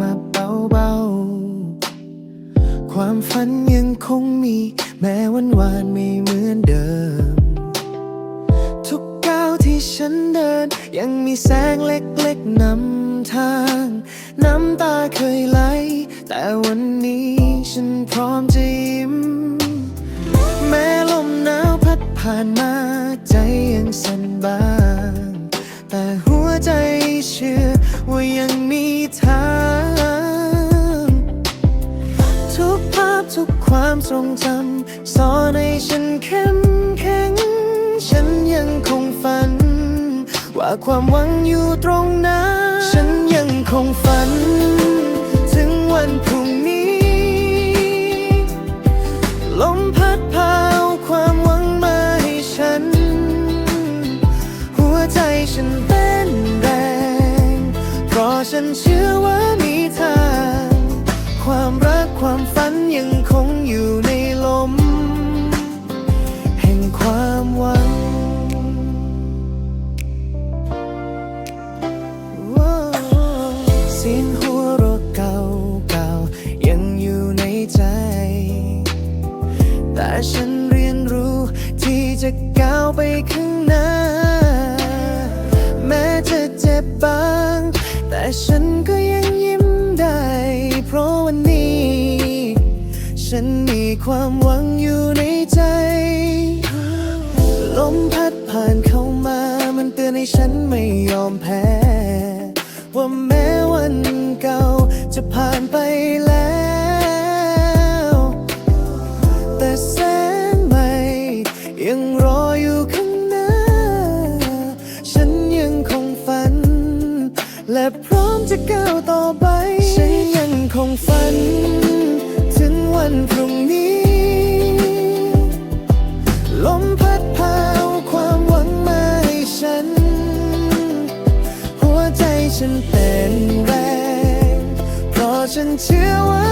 มาเบาๆ ความฝันยังคงมี แม้วันวานไม่เหมือนเดิม ทุกก้าวที่ฉันเดิน ยังมีแสงเล็กๆนำทาง น้ำตาเคยไหล แต่วันนี้ฉันพร้อมจะยิ้ม แม้ลมหนาวพัดผ่านมาใจยังสั่นบ้าง แต่หัวใจเชื่อว่ายังมีทาง กภาพทุกความทรงจำสอนให้ฉันเข้มแข็ง ฉันยังคงฝัน ว่าความหวังอยู่ตรงนั้น ฉันยังคงฝัน ถึงวันพรุ่งนี้ ลมพัดพาเอาความหวังมาให้ฉัน หัวใจฉันเต้นแรง เพราะฉันเชื่อว่ามีทาง ความรักความฝัน ยังคงอยู่ในลม แห่งความหวังเสียงหัวเราะเก่าๆยังอยู่ในใจ แต่ฉันเรียนรู้ที่จะก้าวไปข้างหน้า แม้จะเจ็บบ้าง แต่ฉันก็ยังย ฉันมีความหวังอยู่ในใจ ลมพัดผ่านเข้ามา มันเตือนให้ฉันไม่ยอมแพ้ ว่าแม้วันเก่าจะผ่านไปแล้ว แต่แสงใหม่ ยังรออยู่ข้างหน้า ฉันยังคงฝัน และพร้อมจะก้าวต่อไป ฉันยังคงฝัน วันพรุ่งนี้ ลมพัดพาเอาความหวังมาให้ฉัน หัวใจฉันเต้นแรง เพราะฉันเชื่อว่า